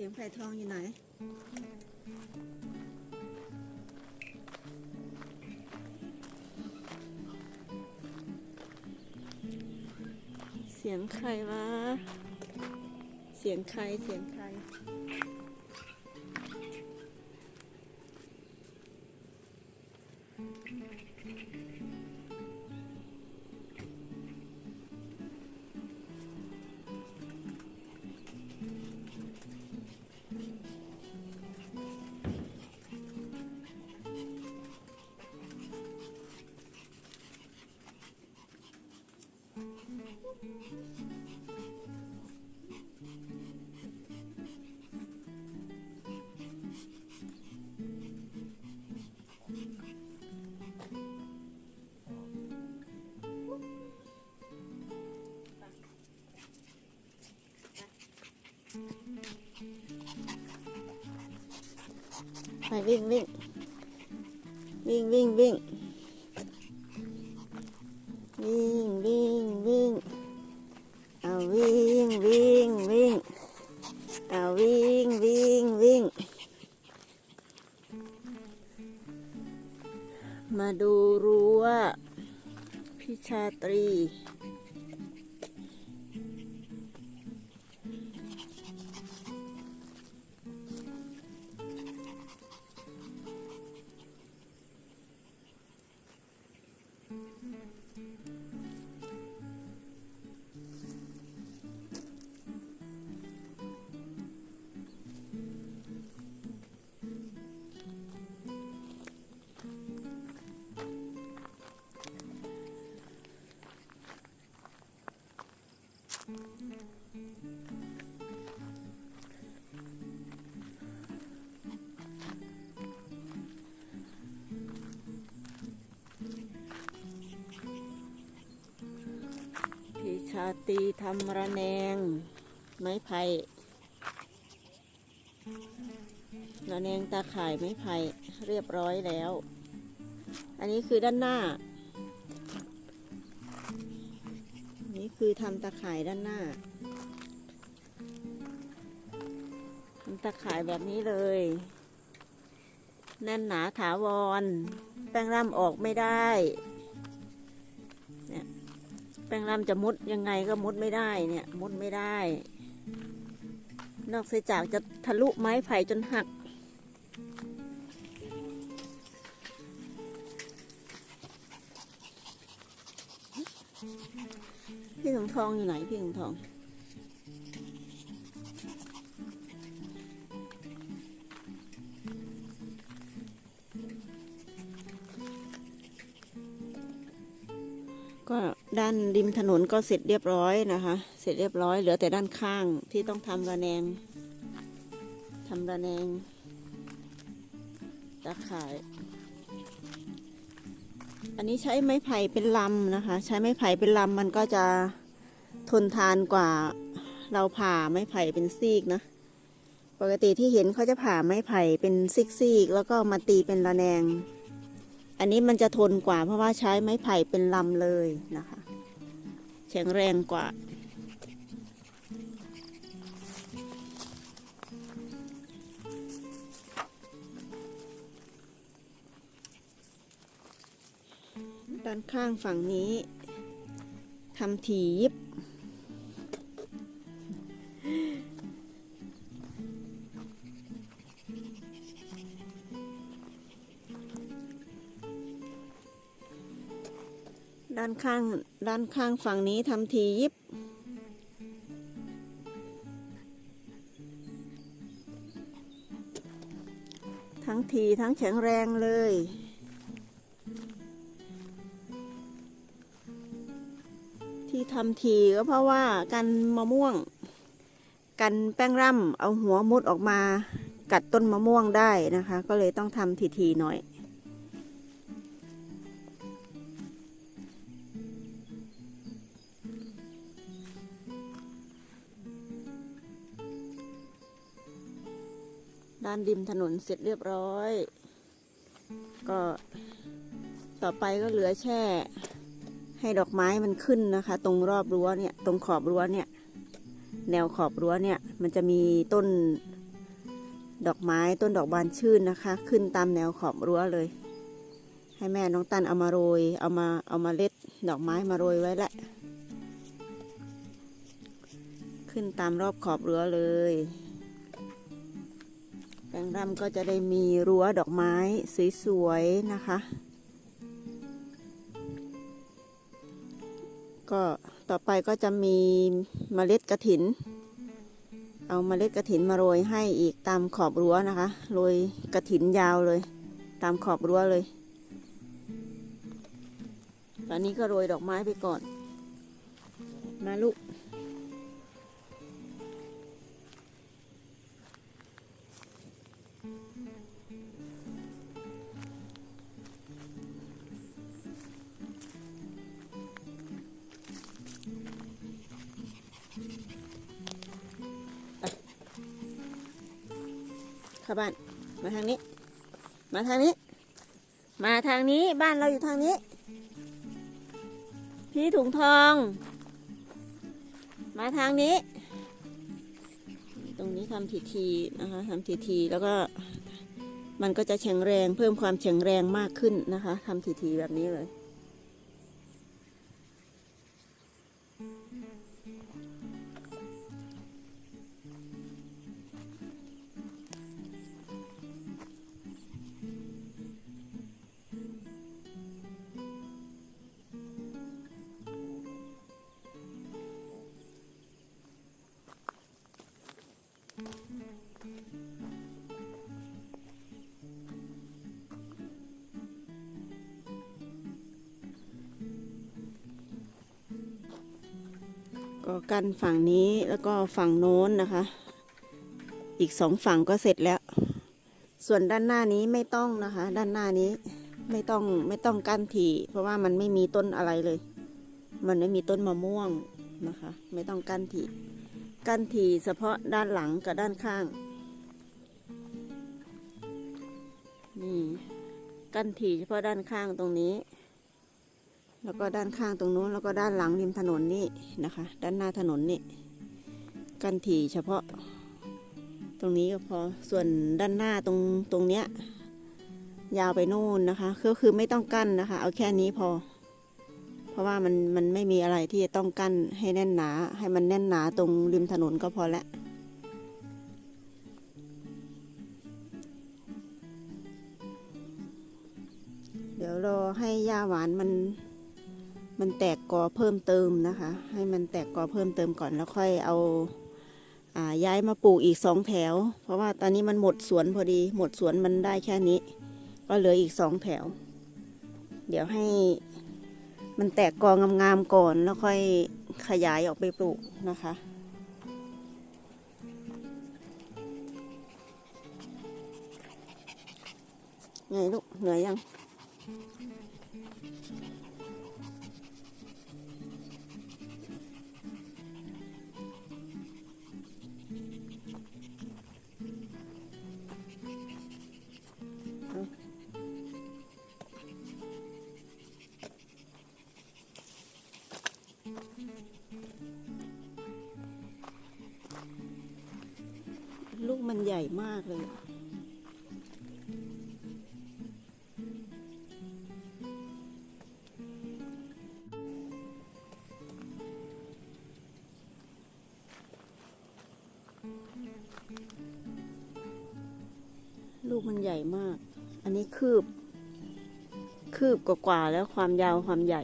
ียงไผ่ทองอยู่ไหน เสียงใครวะ เสียงใคร เสียงใคร ไปวิ่งวิ่งวิ่งวิ่งวิ่งวิ่ง วิ่งวิ่งวิ่งเอาวิ่งวิ่งวิ่ง มาดูรั้วพิชาตรีาตีทำระแนง ไม้ไผ่ระแนงตาข่ายไม้ไผ่เรียบร้อยแล้ว อันนี้คือด้านหน้า นี่คือทำตาข่ายด้านหน้าทำตาข่ายแบบนี้เลย แน่นหนาถาวร แป้งร่ำออกไม่ได้ แป้งรำจะมุดยังไงก็มุดไม่ได้เนี่ย มุดไม่ได้ นอกเสียจากจะทะลุไม้ไผ่จนหัก พี่หงทองอยู่ไหนพี่หงทอง ถนนก็เสร็จเรียบร้อยนะคะ เสร็จเรียบร้อยเหลือแต่ด้านข้างที่ต้องทำระแนงทำระแนงตะข่าย อันนี้ใช้ไม้ไผ่เป็นลำนะคะ ใช้ไม้ไผ่เป็นลำมันก็จะทนทานกว่าเราผ่าไม้ไผ่เป็นซีกนะ ปกติที่เห็นเขาจะผ่าไม้ไผ่เป็นซีกๆแล้วก็มาตีเป็นระแนง อันนี้มันจะทนกว่าเพราะว่าใช้ไม้ไผ่เป็นลำเลยนะคะ แข็งแรงกว่า ด้านข้างฝั่งนี้ทำถี่ยิบ ด้านข้างด้านข้างฝั่งนี้ทำทียิบ ทั้งทีทั้งแข็งแรงเลยที่ทำทีก็เพราะว่ากันมะม่วง กันแป้งร่ำเอาหัวมุดออกมา กัดต้นมะม่วงได้นะคะ ก็เลยต้องทำทีๆหน่อย ด้านริมถนนเสร็จเรียบร้อย ก็ต่อไปก็เหลือแช่ ให้ดอกไม้มันขึ้นนะคะ ตรงรอบรั้วเนี่ย ตรงขอบรั้วเนี่ย แนวขอบรั้วเนี่ย มันจะมีต้นดอกไม้ต้นดอกบานชื่นนะคะ ขึ้นตามแนวขอบรั้วเลย ให้แม่น้องตันเอามาโรย เอามาเอามาเล็ดดอกไม้มาโรยไว้แหละ ขึ้นตามรอบขอบรั้วเลย แปลงร่ำก็จะได้มีรั้วดอกไม้สวยๆนะคะ ก็ต่อไปก็จะมีเมล็ดกระถิน เอาเมล็ดกระถินมาโรยให้อีกตามขอบรั้วนะคะ โรยกระถินยาวเลย ตามขอบรั้วเลย ตอนนี้ก็โรยดอกไม้ไปก่อน มาลูก เข้าบ้าน มาทางนี้ มาทางนี้ มาทางนี้บ้านเราอยู่ทางนี้ พี่ถุงทอง มาทางนี้ ตรงนี้ทำทีทีๆนะคะทำทีทีๆแล้วก็มันก็จะแข็งแรงเพิ่มความแข็งแรงมากขึ้นนะคะทำทีทีๆแบบนี้เลย ก็กันฝั่งนี้แล้วก็ฝั่งโน้นนะคะ อีกสองฝั่งก็เสร็จแล้ว ส่วนด้านหน้านี้ไม่ต้องนะคะ ด้านหน้านี้ไม่ต้องไม่ต้องกั้นถี่ เพราะว่ามันไม่มีต้นอะไรเลย มันไม่มีต้นมะม่วงนะคะ ไม่ต้องกั้นถี่ กั้นถี่เฉพาะด้านหลังกับด้านข้างนี่กั้นถี่เฉพาะด้านข้างตรงนี้ แล้วก็ด้านข้างตรงนู้นแล้วก็ด้านหลังริมถนนนี่นะคะ ด้านหน้าถนนนี่กันถี่เฉพาะ ตรงนี้ก็พอส่วนด้านหน้าตรงตรงเนี้ยยาวไปโน่นนะคะก็คือไม่ต้องกั้นนะคะ เอาแค่นี้พอ เพราะว่ามันมันไม่มีอะไรที่จะต้องกั้นให้แน่นหนา ให้มันแน่นหนาตรงริมถนนก็พอละเดี๋ยวรอให้หญ้าหวานมัน มันแตกกอเพิ่มเติมนะคะ ให้มันแตกกอเพิ่มเติมก่อนแล้วค่อยเอาอาย้ายมาปลูกอีกสองแถว เพราะว่าตอนนี้มันหมดสวนพอดี หมดสวนมันได้แค่นี้ ก็เหลืออีกสองแถว เดี๋ยวให้มันแตกกองามๆก่อนแล้วค่อยขยายออกไปปลูกนะคะไงลูกเหนื่อยยัง ลูกมันใหญ่มากเลยลูกมันใหญ่มาก อันนี้คืบ คืบกว่าๆแล้วความยาวความใหญ่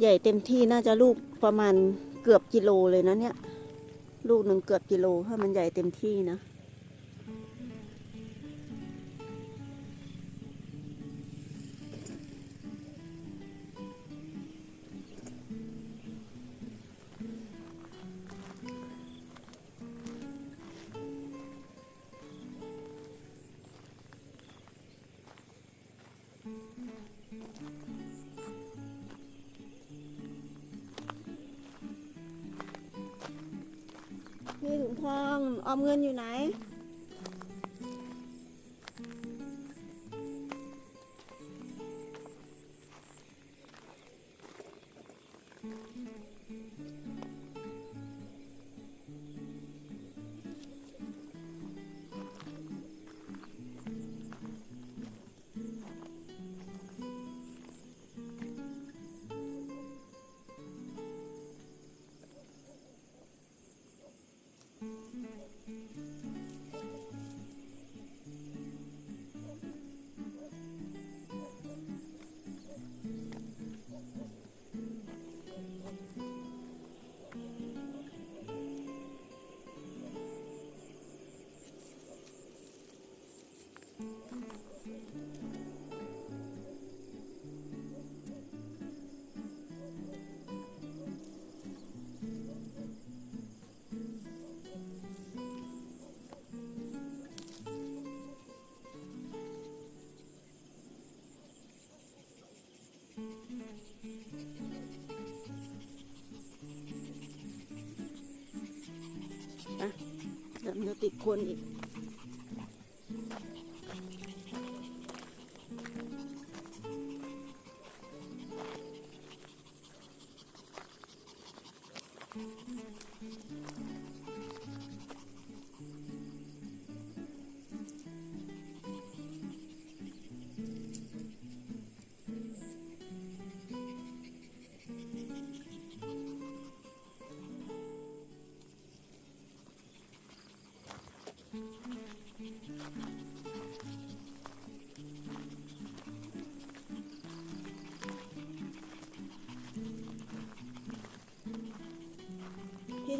ใหญ่เต็มที่น่าจะลูกประมาณเกือบกิโลเลยนะเนี่ย ลูกหนึ่งเกือบกิโลถ้ามันใหญ่เต็มที่นะ เงินอยู่ไหน เดี๋ยวติดคนอีก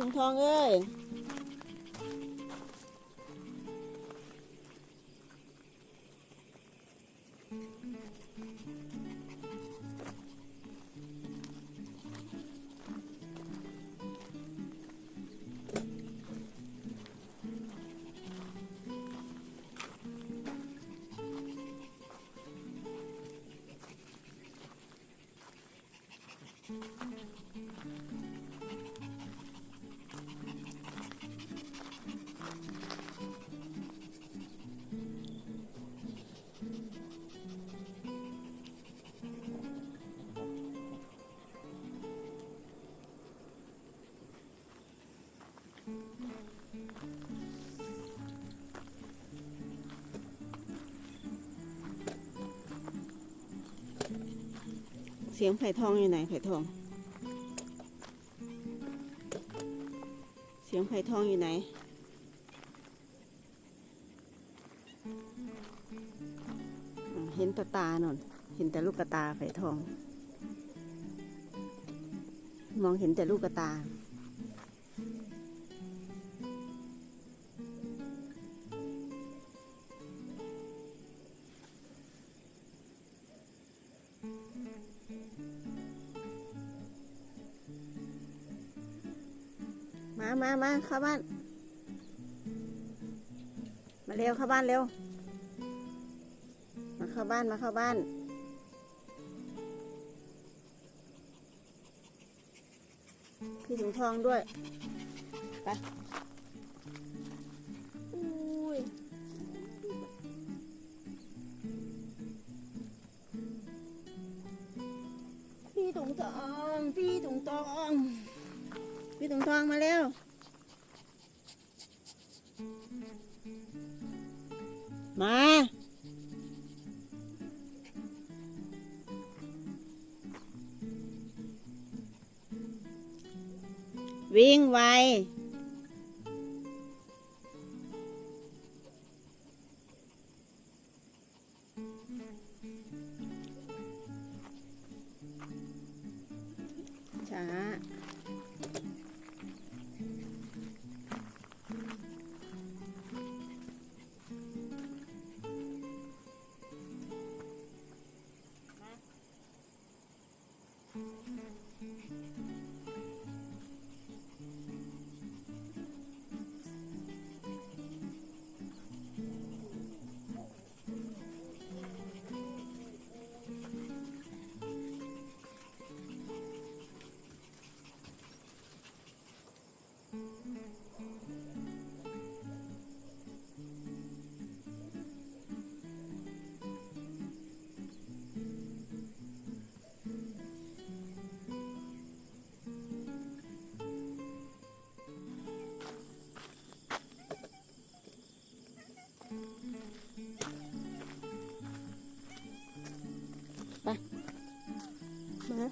พี่ถุงทองเอ้ย เสียงไผ่ทองอยู่ไหนไผ่ทอง เสียงไผ่ทองอยู่ไหน เห็นแตาตาหนอนเห็นแต่ลูกตาไผ่ทอง มองเห็นแต่ลูกตา มามามาเข้าบ้าน มาเร็วเข้าบ้านเร็ว มาเข้าบ้านมาเข้าบ้านพี่ถุงทองด้วย ไปอุ้ยพี่ถุงทอง พี่ถุงทอง พี่ถุงทองมาเร็วมา วิ่งไวช้ ม